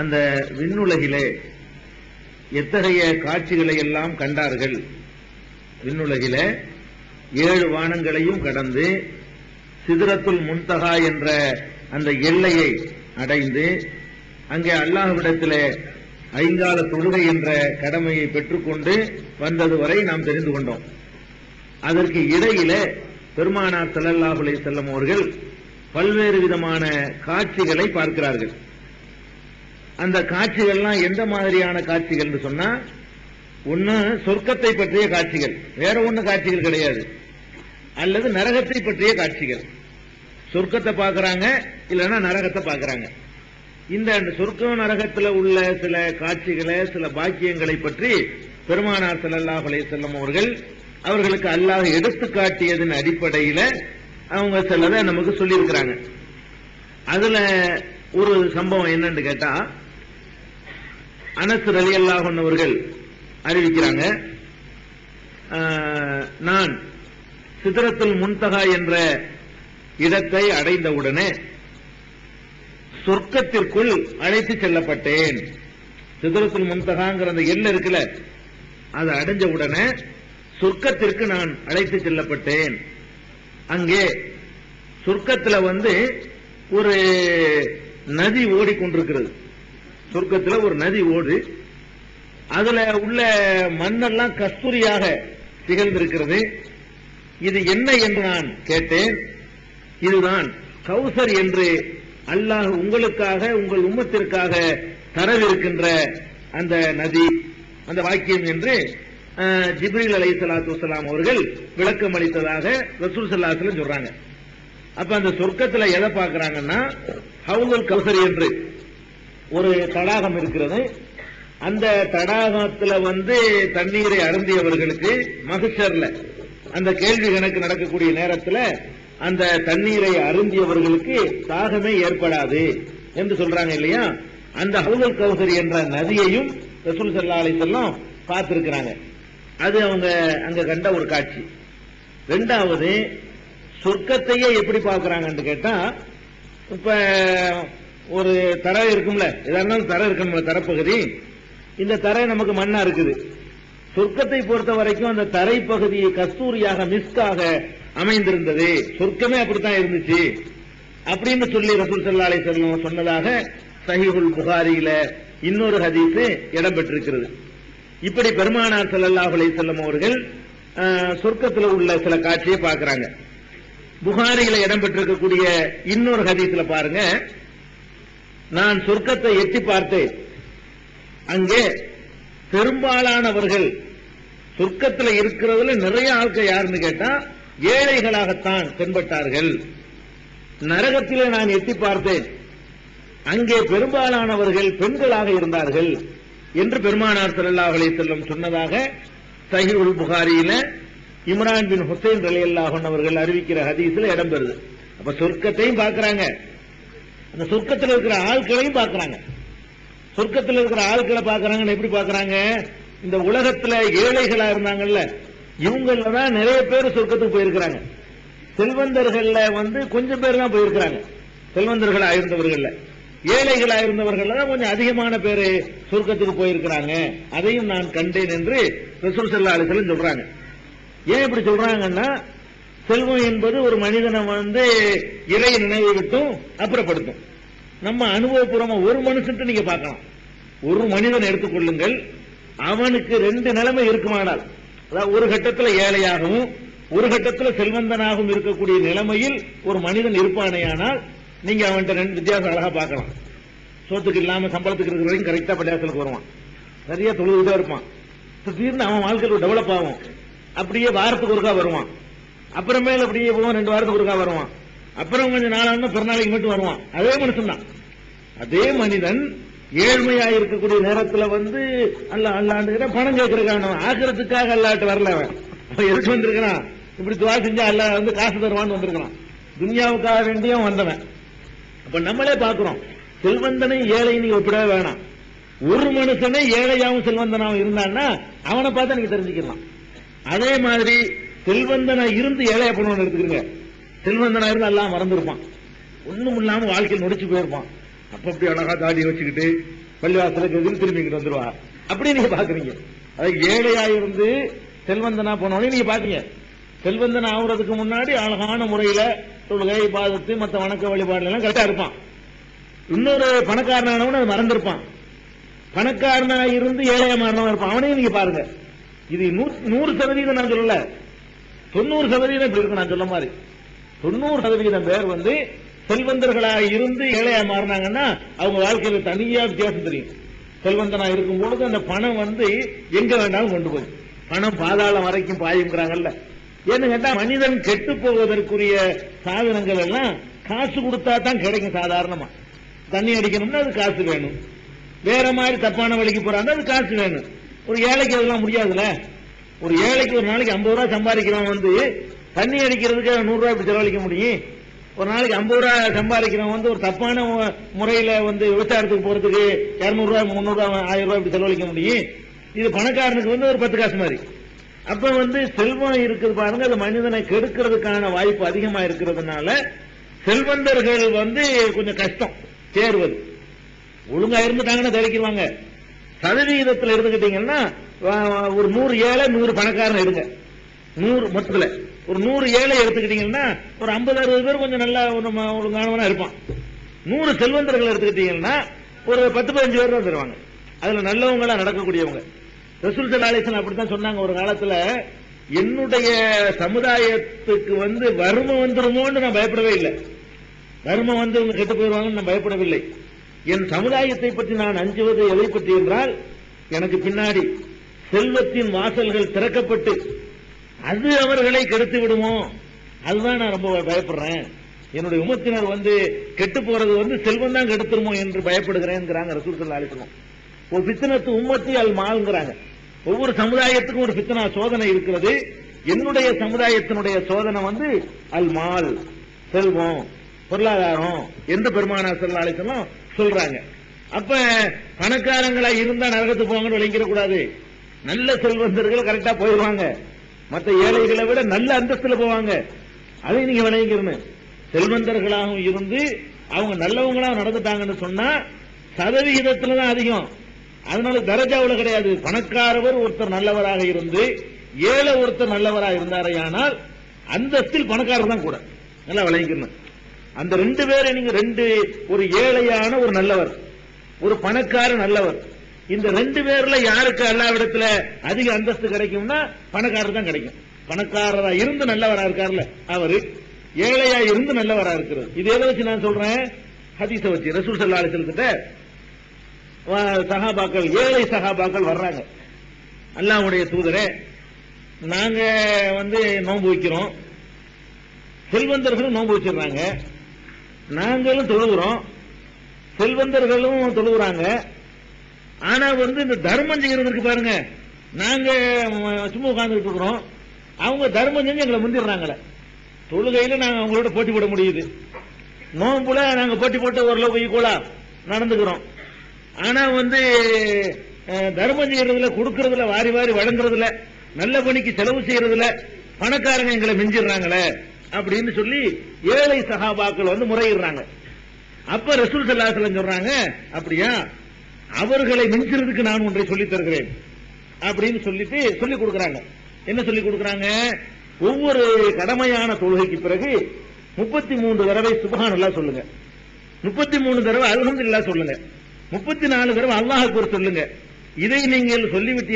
அந்த விண்ணுலகிலே எத்தகைய காட்சிகளை எல்லாம் கண்டார்கள்? விண்ணுலகிலே ஏழு வானங்களையும் கடந்து சிதறத்துல் முன்தகா என்ற அந்த எல்லையை அடைந்து அங்கே அல்லாஹ்விடத்திலே ஐங்கால தொழுகை என்ற கடமையை பெற்றுக்கொண்டு வந்தது வரை நாம் தெரிந்து கொண்டோம். அதற்கு இடையில பெருமானார் செல்லல்லாஹுலே செல்லும் அவர்கள் பல்வேறு விதமான காட்சிகளை பார்க்கிறார்கள். அந்த காட்சிகள்லாம் எந்த மாதிரியான காட்சிகள் சொன்னா ஒன்னு சொர்க்கத்தை பற்றிய காட்சிகள். வேற ஒண்ணு காட்சிகள் கிடையாது. அல்லது நரகத்தை பற்றிய காட்சிகள். சொர்க்கத்தை பார்க்கறாங்க இல்லைன்னா நரகத்தை பார்க்கறாங்க. இந்த சொர்க்க நரகத்தில் உள்ள சில காட்சிகளை சில பாக்கியங்களை பற்றி பெருமானார் செல்லல்லா செல்லம் அவர்கள் அவர்களுக்கு அல்லாஹ் எடுத்து காட்டியதன் அடிப்படையில அவங்க சிலதை நமக்கு சொல்லியிருக்கிறாங்க. அதுல ஒரு சம்பவம் என்னன்னு கேட்டா அனசு அலி அல்லாஹன் அவர்கள் அறிவிக்கிறாங்க. நான் சிதறத்தில் முன்தகா என்ற இடத்தை அடைந்தவுடனே சொர்க்கத்திற்குள் அழைத்து செல்லப்பட்டேன். சிதறத்தில் முன்தகாங்கிற அந்த எல்லை இருக்குல்ல அதை அடைஞ்ச உடனே சொர்க்கத்திற்கு நான் அழைத்து செல்லப்பட்டேன். அங்கே சொர்க்கத்தில் வந்து ஒரு நதி ஓடிக்கொண்டிருக்கிறது. சொர்க்கத்துல ஒரு நதி ஓடு. அதுல உள்ள மண்ணெல்லாம் கஸ்தூரியாக திகழ்ந்திருக்கிறது. இது என்ன என்று நான் கேட்டேன். இதுதான் கௌசர் என்று அல்லாஹ் உங்களுக்காக உங்கள் உம்மத்திற்காக தரவிருக்கின்ற அந்த நதி அந்த வாக்கியம் என்று அஹ், ஜிப்ரீல் அலை சலாத்து வலாம் அவர்கள் விளக்கம் அளித்ததாக ரசூல் சொல்றாங்க. அப்ப அந்த சொர்க்கத்துல எதை பார்க்கறாங்கன்னா ஹவுதல் கௌசர் என்று. ஒரு தடாகம் இருக்கிறது. அந்த தடாகத்துல வந்து தண்ணீரை அருந்தியவர்களுக்கு மகசர்ல அந்த கேள்வி கணக்கு நடக்கக்கூடிய நேரத்தில் அந்த தண்ணீரை அருந்தியவர்களுக்கு தாகமே ஏற்படாது என்று சொல்றாங்க இல்லையா? அந்த ஹவுதல் கௌசரி என்ற நதியையும் ரசூல் சல்லா அலிசல்லாம் பார்த்திருக்கிறாங்க அது அவங்க அங்க கண்ட ஒரு காட்சி. ரெண்டாவது சொர்க்கத்தையே எப்படி பார்க்கறாங்கன்னு கேட்டா இப்ப ஒரு தரை இருக்கும்ல எதா இருந்தாலும் தரை இருக்கணும்ல தரப்பகுதி. இந்த தரை நமக்கு மண்ணா இருக்குது. சொர்க்கத்தை பொறுத்த வரைக்கும் அந்த தரை பகுதி கஸ்தூரியாக மிஸ்காக அமைந்திருந்தது. சொர்க்கமே அப்படித்தான் இருந்துச்சு. அப்படின்னு சொல்லி ரசூல் செல்லாலை அலைஹி சொன்னதாக சஹிஹுல் புகாரியில இன்னொரு ஹதீஸ் இடம்பெற்றிருக்கிறது. இப்படி பெருமானார் ஸல்லல்லாஹு அலைஹி வஸல்லம் அவர்கள் சொர்க்கத்தில் சொர்க்கத்துல உள்ள சில காட்சியை பார்க்கறாங்க. புகாரியில இடம்பெற்றிருக்கக்கூடிய இன்னொரு ஹதீஸ்ல பாருங்க. நான் சொர்க்கத்தை எட்டி பார்த்தேன். அங்கே பெரும்பாலானவர்கள் சொர்க்கத்தில் இருக்கிறதுல நிறைய ஆட்கள் யாருன்னு கேட்டா ஏழைகளாகத்தான் தென்பட்டார்கள். நரகத்திலே நான் எட்டி பார்த்தேன். அங்கே பெரும்பாலானவர்கள் பெண்களாக இருந்தார்கள் என்று பெருமானார் ஸல்லல்லாஹு அலைஹி சொன்னதாக சஹீஹுல் புகாரியில இம்ரான் பின் ஹுசைன் ரலி அல்லாஹன் அவர்கள் அறிவிக்கிற ஹதீஸ்ல இடம்பெறுது அப்ப சொர்க்கத்தையும் பார்க்கிறாங்க. அந்த சொர்க்கத்தில் இருக்கிற ஆட்களையும் பார்க்கறாங்க. சொர்க்கத்தில் இருக்கிற ஆட்களை பார்க்கறாங்கன்னு எப்படி பார்க்கறாங்க? இந்த உலகத்துல ஏழைகளா இருந்தாங்கல்ல இவங்கள தான் நிறைய பேர் சொர்க்கத்துக்கு போயிருக்கிறாங்க. செல்வந்தர்கள்ல வந்து கொஞ்சம் பேர் தான் போயிருக்கிறாங்க. செல்வந்தர்களா இருந்தவர்கள்ல. ஏழைகளா இருந்தவர்கள்ல தான் கொஞ்சம் அதிகமான பேர் சொர்க்கத்துக்கு போயிருக்கிறாங்க. அதையும் நான் கண்டேன் என்று ரசூல் செல்லா அலைஹி சொல்றாங்க. ஏன் இப்படி சொல்றாங்கன்னா செல்வம் என்பது ஒரு மனிதனை வந்து இறை நினைவு விட்டும் அப்புறப்படுத்தும். நம்ம அனுபவபூர்வமா ஒரு மனுஷன் நீங்க பார்க்கலாம். ஒரு மனிதன் எடுத்துக்கொள்ளுங்கள். அவனுக்கு ரெண்டு நிலைமை இருக்குமானால் அதாவது ஒரு கட்டத்துல ஏழையாகவும் ஒரு கட்டத்துல செல்வந்தனாகவும் இருக்கக்கூடிய நிலைமையில் ஒரு மனிதன் இருப்பானேயானால் நீங்க அவன்கிட்ட ரெண்டு வித்தியாசம் அழகா பார்க்கலாம். சோத்துக்கு இல்லாம சம்பளத்துக்கு இருக்கிற வரைக்கும் கரெக்டா பள்ளியாசலுக்கு வருவான். நிறைய தொழுதுதான் இருப்பான். திடீர்னு அவன் வாழ்க்கையில் டெவலப் ஆகும். அப்படியே வாரத்துக்கு ஒருக்கா வருவான். அப்புறமேல அப்படியே போவான் ரெண்டு வாரத்துக்கு ஒருக்கா வருவான் அப்புறம் கொஞ்சம் நாளாக பிறநாளைக்கு மட்டும் வருவான் அதே மனுஷன் தான் அதே மனிதன் ஏழ்மையா இருக்கக்கூடிய நேரத்துல வந்து அல்ல அல்லாண்டு பணம் கேட்கறதுக்கான ஆகிறதுக்காக அல்லாட்டு வரல அவன். எதுக்கு வந்திருக்கிறான்? இப்படி துவா செஞ்சா அல்ல வந்து காசு தருவான்னு வந்திருக்கிறான். துன்யாவுக்காக வேண்டியும் வந்தவன். அப்ப நம்மளே பாக்குறோம். செல்வந்தனை ஏழை நீங்க ஒப்பிடவே வேணாம். ஒரு மனுஷனே ஏழையாவும் செல்வந்தனாவும் இருந்தான்னா அவனை பார்த்து நீங்க தெரிஞ்சுக்கலாம். அதே மாதிரி செல்வந்தனா இருந்து ஏழைய பண்ணுவோம் எடுத்துக்கிறீங்க செல்வந்தனா இருந்து எல்லாம் மறந்துருப்பான். ஒண்ணும் இல்லாம வாழ்க்கையில் நொடிச்சு போயிருப்பான். அப்ப அப்படி அழகா தாடி வச்சுக்கிட்டு பள்ளிவாசலுக்கு திரும்பிக்கிட்டு வந்துருவா. அப்படி நீங்க பாக்குறீங்க. அதாவது ஏழையா இருந்து செல்வந்தனா போனவனே நீங்க பாத்தீங்க செல்வந்தன் ஆகுறதுக்கு முன்னாடி அழகான முறையில தொழுகை பாதத்து மற்ற வணக்க வழிபாடுல எல்லாம் கரெக்டா இருப்பான். இன்னொரு பணக்காரனானவன் அது மறந்திருப்பான். பணக்காரனா இருந்து ஏழையா மாறினவன் இருப்பான். அவனையும் நீங்க பாருங்க. இது நூறு சதவீதம் நான் சொல்லல. தொண்ணூறு சதவீதம் இப்படி இருக்கு நான் சொல்ல மாதிரி. தொண்ணூறு சதவீதம் பேர் வந்து செல்வந்தர்களாக இருந்து ஏழையா மாறினாங்கன்னா அவங்க வாழ்க்கையில தனியா வித்தியாசம் தெரியும். செல்வந்தனா இருக்கும் பொழுது அந்த பணம் வந்து எங்க வேண்டாலும் கொண்டு போய் பணம் பாதாளம் வரைக்கும் பாயுங்கிறாங்கல்ல. ஏன்னு கேட்டா மனிதன் கெட்டு போவதற்குரிய சாதனங்கள் எல்லாம் காசு கொடுத்தா தான் கிடைக்கும் சாதாரணமா. தண்ணி அடிக்கணும்னா அது காசு வேணும். வேற மாதிரி தப்பான வழிக்கு போறாங்க அது காசு வேணும். ஒரு ஏழைக்கு அதெல்லாம் முடியாதுல்ல. ஒரு ஏழைக்கு ஒரு நாளைக்கு ஐம்பது ரூபாய் சம்பாதிக்கிறவன் வந்து தண்ணி அடிக்கிறதுக்கு நூறு ரூபாய் இப்படி செலவழிக்க முடியும்? ஒரு நாளைக்கு ஐம்பது ரூபாய் சம்பாதிக்கிறவன் வந்து ஒரு தப்பான முறையில வந்து விவசாயத்துக்கு போறதுக்கு இரநூறுவா ரூபாய் முந்நூறு ஆயிரம் ரூபாய் இப்படி செலவழிக்க முடியும்? இது பணக்காரனுக்கு வந்து ஒரு பத்து காசு மாதிரி. அப்ப வந்து செல்வம் இருக்குது பாருங்க அது மனிதனை கெடுக்கிறதுக்கான வாய்ப்பு அதிகமா இருக்கிறதுனால செல்வந்தர்கள் வந்து கொஞ்சம் கஷ்டம் சேருவது ஒழுங்கா இருந்துட்டாங்கன்னா தெரிவிக்குவாங்க சதவீதத்தில் இருந்துகிட்டீங்கன்னா ஒரு நூறு ஏழை நூறு பணக்காரன் எடுங்க நூறு மொத்தத்தில். ஒரு நூறு ஏழை எடுத்துக்கிட்டீங்கன்னா ஒரு ஐம்பது அறுபது பேர் கொஞ்சம் நல்லா ஒரு ஒழுங்கானவனா இருப்பான். நூறு செல்வந்தர்கள் எடுத்துக்கிட்டீங்கன்னா ஒரு பத்து பதினஞ்சு பேர் தான் தருவாங்க. அதுல நல்லவங்களா நடக்கக்கூடியவங்க. ரசூல் சல்லாலேசன் அப்படித்தான் சொன்னாங்க ஒரு காலத்துல என்னுடைய சமுதாயத்துக்கு வந்து வறுமை வந்துருமோன்னு நான் பயப்படவே இல்லை. வறுமை வந்து இவங்க கெட்டு போயிடுவாங்கன்னு நான் பயப்படவில்லை. என் சமுதாயத்தை பற்றி நான் அஞ்சுவது எதை பற்றி என்றால் எனக்கு பின்னாடி செல்வத்தின் வாசல்கள் திறக்கப்பட்டு அது அவர்களை கெடுத்து விடுமோ? அதுதான் நான் ரொம்ப பயப்படுறேன். என்னுடைய உமத்தினர் வந்து கெட்டு போறது வந்து செல்வம் தான் கெடுத்துருமோ என்று பயப்படுகிறேன் ரசூல் சல்லா அலிஸ்லாம் ஒரு பித்தனத்து உம்மத்தி அல் மால்ங்கிறாங்க. ஒவ்வொரு சமுதாயத்துக்கும் ஒரு பித்தனா சோதனை இருக்கிறது. என்னுடைய சமுதாயத்தினுடைய சோதனை வந்து அல் மால் செல்வம் பொருளாதாரம் எந்த பெருமானா சல்லா அலிஸ்லாம் சொல்றாங்க. அப்ப பணக்காரங்களா இருந்தா நரகத்துக்கு போங்கன்னு விளங்கிடக்கூடாது. நல்ல செல்வந்தர்கள் கரெக்டா போயிடுவாங்க மற்ற ஏழைகளை விட நல்ல அந்தஸ்துல போவாங்க. அதை நீங்க விளங்கிக்கணும். செல்வந்தர்களாகவும் இருந்து அவங்க நல்லவங்களா நடந்துட்டாங்கன்னு சொன்னா சதவிகிதத்துல தான் அதிகம். அதனால தரஜாவில் கிடையாது. பணக்காரவர் ஒருத்தர் நல்லவராக இருந்து ஏழை ஒருத்தர் நல்லவராக இருந்தாரையானால் அந்தஸ்தில் பணக்காரர் தான் கூட. நல்லா விளைவிக்கணும் அந்த ரெண்டு பேரை நீங்க ரெண்டு ஒரு ஏழையான ஒரு நல்லவர் ஒரு பணக்கார நல்லவர் இந்த ரெண்டு பேர்ல யாருக்கு அல்லாவிடத்துல அதிக அந்தஸ்து கிடைக்கும்னா பணக்காரர் தான் கிடைக்கும். பணக்காரரா இருந்து நல்லவரா இருக்காருல்ல அவரு ஏழையா இருந்து நல்லவரா இருக்கிறது இது எதை வச்சு நான் சொல்றேன்? ஹதீச வச்சு. ரசூல் சல்லா அலிஸ்லத்திட்ட சகாபாக்கள் ஏழை சகாபாக்கள் வர்றாங்க. அல்லாவுடைய தூதரே நாங்க வந்து நோன்பு வைக்கிறோம். செல்வந்தர்களும் நோன்பு வச்சிடுறாங்க. நாங்களும் தொழுகிறோம் செல்வந்தர்களும் தொழுகிறாங்க ஆனா வந்து இந்த தர்மம் செய்யறதுக்கு பாருங்க. நாங்க சும்மா உட்கார்ந்துட்டு இருக்கிறோம். அவங்க தர்மம் செஞ்சு எங்களை முந்திடுறாங்களே. தொழுகையில நாங்க அவங்களோட போட்டி போட முடியுது. நோம்புல நாங்க போட்டி போட்டு ஓரளவு ஈக்குவலா நடந்துக்கிறோம். ஆனா வந்து தர்மம் செய்யறதுல கொடுக்கறதுல வாரி வாரி வழங்குறதுல நல்ல பணிக்கு செலவு செய்யறதுல பணக்காரங்க எங்களை மிஞ்சிடுறாங்களே அப்படின்னு சொல்லி ஏழை சகாபாக்கள் வந்து முறையிடுறாங்க. அப்ப ரசூல் சல்லாசலம் சொல்றாங்க அப்படியா? அவர்களை மிஞ்சுறதுக்கு நான் ஒன்றை சொல்லித் தருகிறேன். அப்படின்னு சொல்லிட்டு சொல்லி கொடுக்கிறாங்க. என்ன சொல்லிக் கொடுக்கிறாங்க? ஒவ்வொரு கடமையான தொழுகைக்கு பிறகு முப்பத்தி மூன்று தடவை சுபஹானல்லா சொல்லுங்க. முப்பத்தி மூணு தடவை அல்ஹம்துலில்லாஹ் சொல்லுங்க. முப்பத்தி நாலு தடவை அல்லாஹ் சொல்லுங்க. இதை நீங்கள் சொல்லிவிட்டீர்கள்